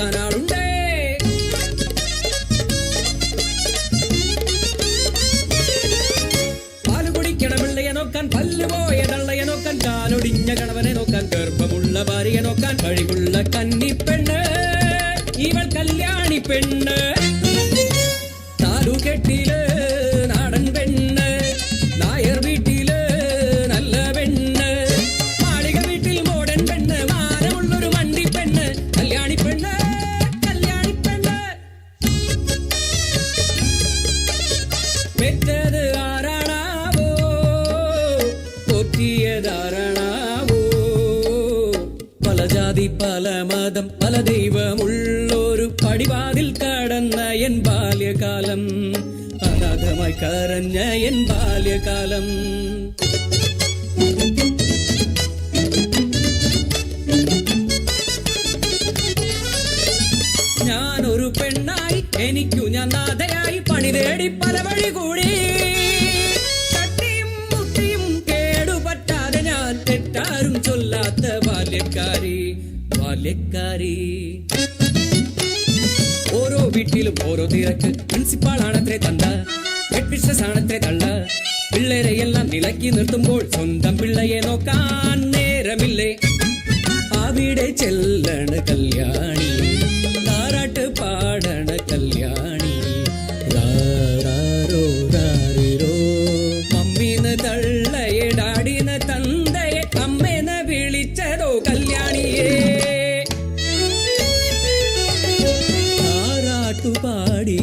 നോക്കാൻ ആളുണ്ടേ പാൽ കുടിക്കണ നോക്കാൻ പല്ലുപോയ തള്ളയെ നോക്കാൻ കാലൊടിഞ്ഞ കണവനെ നോക്കാൻ ഗർഭമുള്ള ഭാര്യയെ നോക്കാൻ കഴിവുള്ള കന്നിപ്പെണ്ണ് ഇവൾ കല്യാണി പെണ്ണ്. താലുകെട്ടിൽ பெற்றது ஆரணாவோ போற்றியதாரணாவோ பல ஜாதி பல மதம் பல தெய்வம் உள்ளோரு படிவாதில் கடந்த என் பால்ய காலம் அநாதமாய் கரஞ்ச என் பால்ய காலம் ബാല്യകാലം ഞാനൊരു പെണ്ണായി എനിക്കു ഞാൻ നാഥയായി പണി തേടി പല വഴി കൂടി. മുട്ടിയും കേടുപറ്റാതെ ഞാൻ തെറ്റാരും ചൊല്ലാത്ത ബാല്യക്കാരി ബാല്യക്കാരി. ഓരോ വീട്ടിലും ഓരോ തിരക്ക് പ്രിൻസിപ്പാൾ ആണത്രേ തന്ത ഹെഡ് മിസ്ട്രസ് ആണത്രേ തള്ള പിള്ളേരെ എല്ലാം നിലക്കി നിർത്തുമ്പോൾ സ്വന്തം പിള്ളയെ നോക്കാൻ നേരമില്ലേ? അവിടെ ചെല്ലണ കല്യാണി.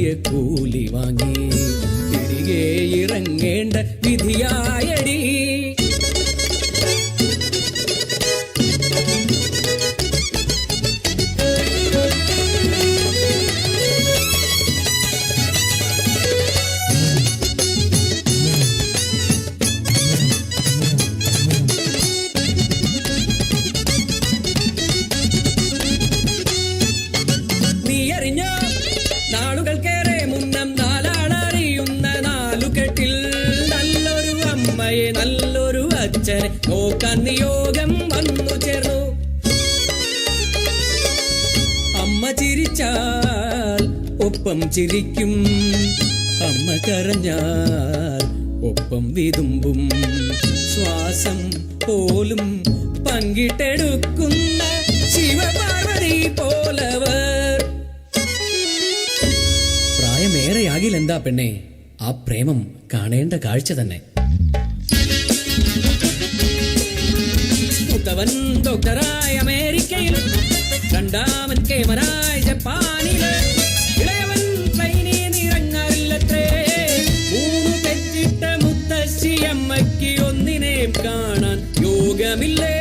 പാടിയ കൂലി വാങ്ങി തിരികെ ഇറങ്ങേണ്ട വിധിയായടി. നീ അച്ഛനെ നോക്കാൻ നിയോഗം വന്നു ചേർന്നു. അമ്മ ചിരിച്ചാൽ ഒപ്പം ചിരിക്കും. അമ്മ കരഞ്ഞാൽ ഒപ്പം വിതുമ്പും. ശ്വാസം പോലും പങ്കിട്ടെടുക്കുന്ന ശിവപാർവതി പോലവർ. പ്രായമേറെയാകില്ലെന്താ പെണ്ണെ? ആ പ്രേമം കാണേണ്ട കാഴ്ച തന്നെ. മൂത്തവൻ ഡോക്ടറായ അമേരിക്കയിൽ രണ്ടാമൻ കേമനായ ജപ്പാനിൽ. ഇളയവൻ പ്ലെയിനിൽ നിറങ്ങാറില്ലത്രേ മൂന്ന് തെറ്റിട്ട മുത്തശ്ശി അമ്മയ്ക്ക് ഒന്നിനെയും കാണാൻ യോഗമില്ലേ?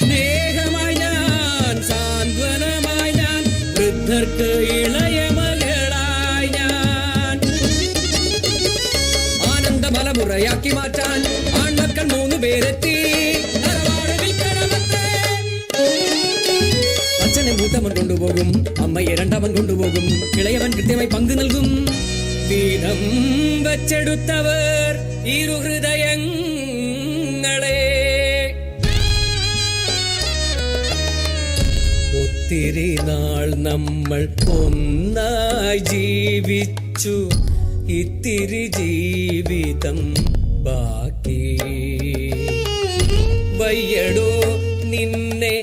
സ്നേഹമായി ഞാൻ സാന്ത്വനമായി ഞാൻ വൃദ്ധർക്ക് ഇളയ മകളായി ഞാൻ. ആനന്ദ മലമുറയാക്കി മാറ്റാൻ ആൺമക്കൾ മൂന്ന് പേരെത്തി. അച്ഛനെ മൂത്തവൻ കൊണ്ടുപോകും. അമ്മയെ രണ്ടവൻ കൊണ്ടുപോകും. ഇളയവൻ കൃത്യമായി പങ്കു നൽകും. വീതം വച്ചെടുത്തവർ ഇരു ഹൃദയങ്ങളെ ഒത്തിരി നാൾ നമ്മൾ ഒന്നായി ജീവിച്ചു. ഇത്തിരി ജീവിതം ബാക്കി. വയ്യടോ നിന്നെ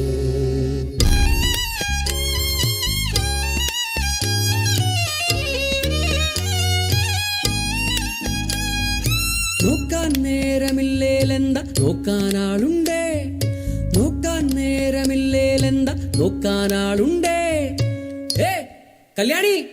നേരമില്ലേലെന്താ നോക്കാനാളുണ്ടേ. നോക്കാൻ നേരമില്ലേലെന്താ? നോക്കാൻ ആളുണ്ടേ ഏ കല്യാണി!